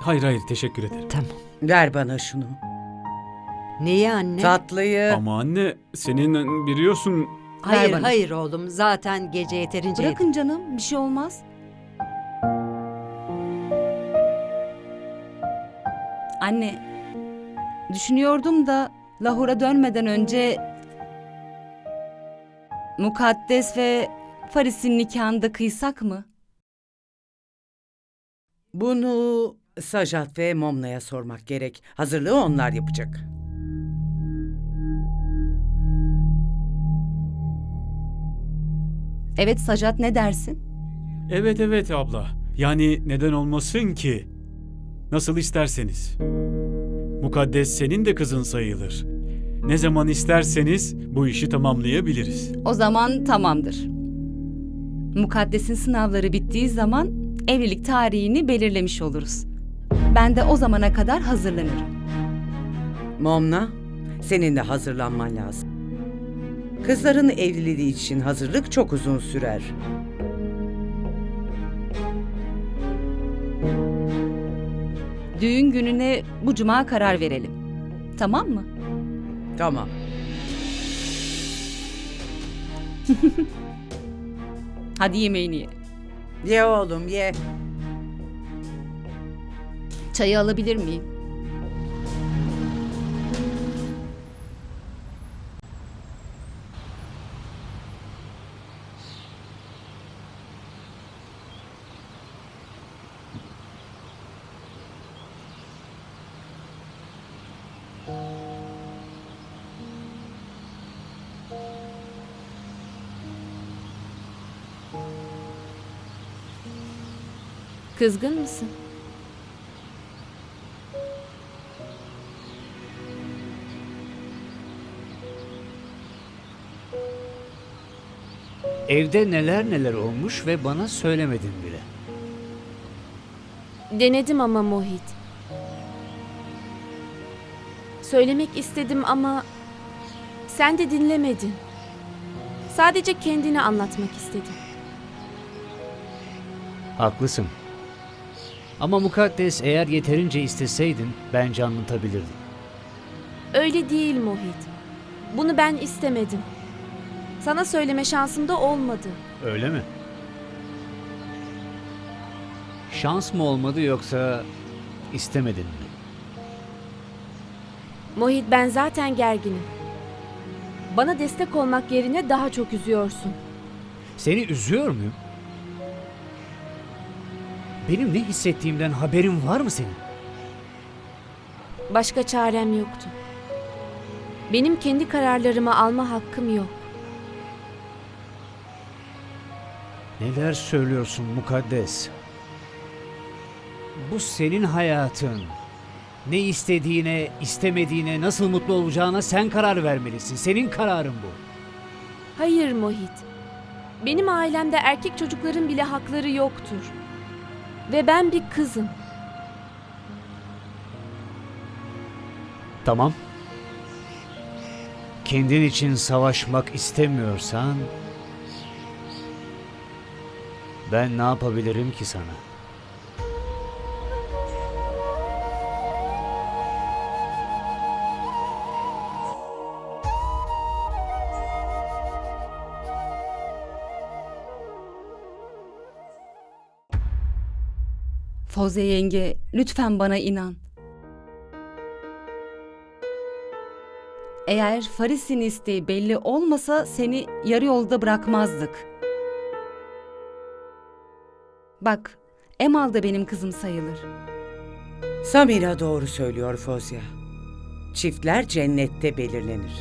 Hayır hayır teşekkür ederim. Tamam. Ver bana şunu. Neyi anne? Tatlıyı. Ama anne senin biliyorsun hayır bana. hayır oğlum zaten gece yeterince Bırakın canım bir şey olmaz. Anne, düşünüyordum da Lahora dönmeden önce Mukaddes ve Faris'in nikahında kıysak mı? Bunu Sajat ve Momna'ya sormak gerek. Hazırlığı onlar yapacak. Evet Sajat ne dersin? Evet evet abla. Yani neden olmasın ki? Nasıl isterseniz. Mukaddes senin de kızın sayılır. Ne zaman isterseniz bu işi tamamlayabiliriz. O zaman tamamdır. Mukaddes'in sınavları bittiği zaman evlilik tarihini belirlemiş oluruz. Ben de o zamana kadar hazırlanırım. Momna, senin de hazırlanman lazım. Kızların evliliği için hazırlık çok uzun sürer. Düğün gününe bu cuma karar verelim. Tamam mı? Tamam. Hadi yemeğini ye. Ye oğlum ye. Çayı alabilir miyim? Kızgın mısın? Evde neler neler olmuş ve bana söylemedin bile. Denedim ama Mohit. Söylemek istedim ama sen de dinlemedin. Sadece kendini anlatmak istedim. Haklısın. Ama mukaddes eğer yeterince isteseydin bence anlatabilirdin. Öyle değil Mohit. Bunu ben istemedim. Sana söyleme şansım da olmadı. Öyle mi? Şans mı olmadı yoksa istemedin mi? Mohit ben zaten gerginim. Bana destek olmak yerine daha çok üzüyorsun. Seni üzüyor muyum? Benim ne hissettiğimden haberin var mı senin? Başka çarem yoktu. Benim kendi kararlarımı alma hakkım yok. Neler söylüyorsun mukaddes? Bu senin hayatın. Ne istediğine, istemediğine, nasıl mutlu olacağına sen karar vermelisin. Senin kararın bu. Hayır Mohit. Benim ailemde erkek çocukların bile hakları yoktur. Ve ben bir kızım. Tamam. Kendin için savaşmak istemiyorsan ben ne yapabilirim ki sana? Foze yenge, lütfen bana inan. Eğer Faris'in isteği belli olmasa seni yarı yolda bırakmazdık. Bak, Emal da benim kızım sayılır. Samira doğru söylüyor Fozya. Çiftler cennette belirlenir.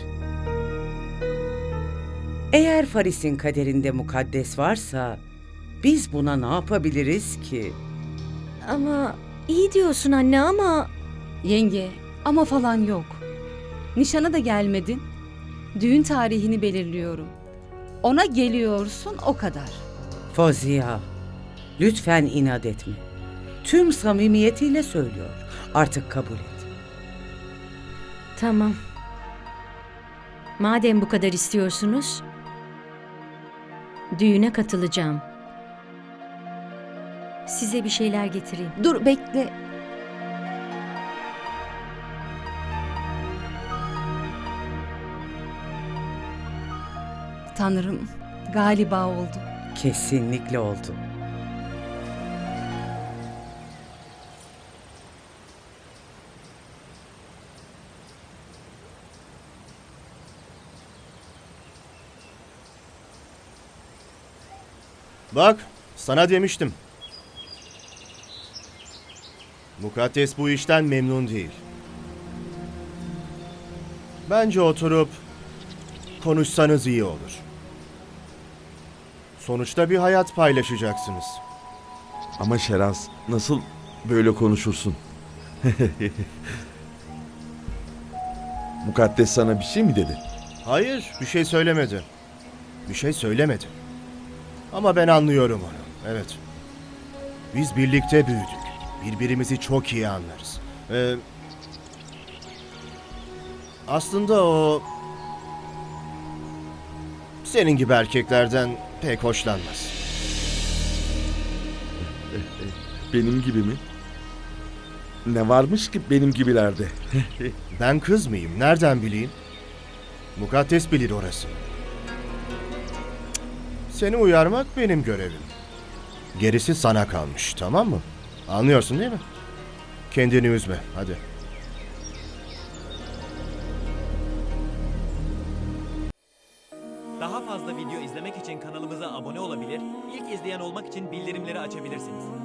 Eğer Faris'in kaderinde mukaddes varsa biz buna ne yapabiliriz ki? Ama iyi diyorsun anne ama Yenge, ama falan yok. Nişana da gelmedin. Düğün tarihini belirliyorum. Ona geliyorsun o kadar. Fozya, Lütfen inat etme. Tüm samimiyetiyle söylüyor. Artık kabul et. Tamam. Madem bu kadar istiyorsunuz, düğüne katılacağım. Size bir şeyler getireyim. Dur bekle. Tanrım galiba oldu. Kesinlikle oldu. Bak, sana demiştim. Mukaddes bu işten memnun değil. Bence oturup konuşsanız iyi olur. Sonuçta bir hayat paylaşacaksınız. Ama Şeraz nasıl böyle konuşursun? Mukaddes sana bir şey mi dedi? Hayır, bir şey söylemedi. Bir şey söylemedi. Ama ben anlıyorum onu. Evet. Biz birlikte büyüdük. Birbirimizi çok iyi anlarız. Ee, aslında o senin gibi erkeklerden pek hoşlanmaz. Benim gibi mi? Ne varmış ki benim gibilerde? Ben kız mıyım? Nereden bileyim? Mukaddes bilir orası. Seni uyarmak benim görevim. Gerisi sana kalmış, tamam mı? Anlıyorsun değil mi? Kendini üzme, hadi. Daha fazla video izlemek için kanalımıza abone olabilir, ilk izleyen olmak için bildirimleri açabilirsiniz.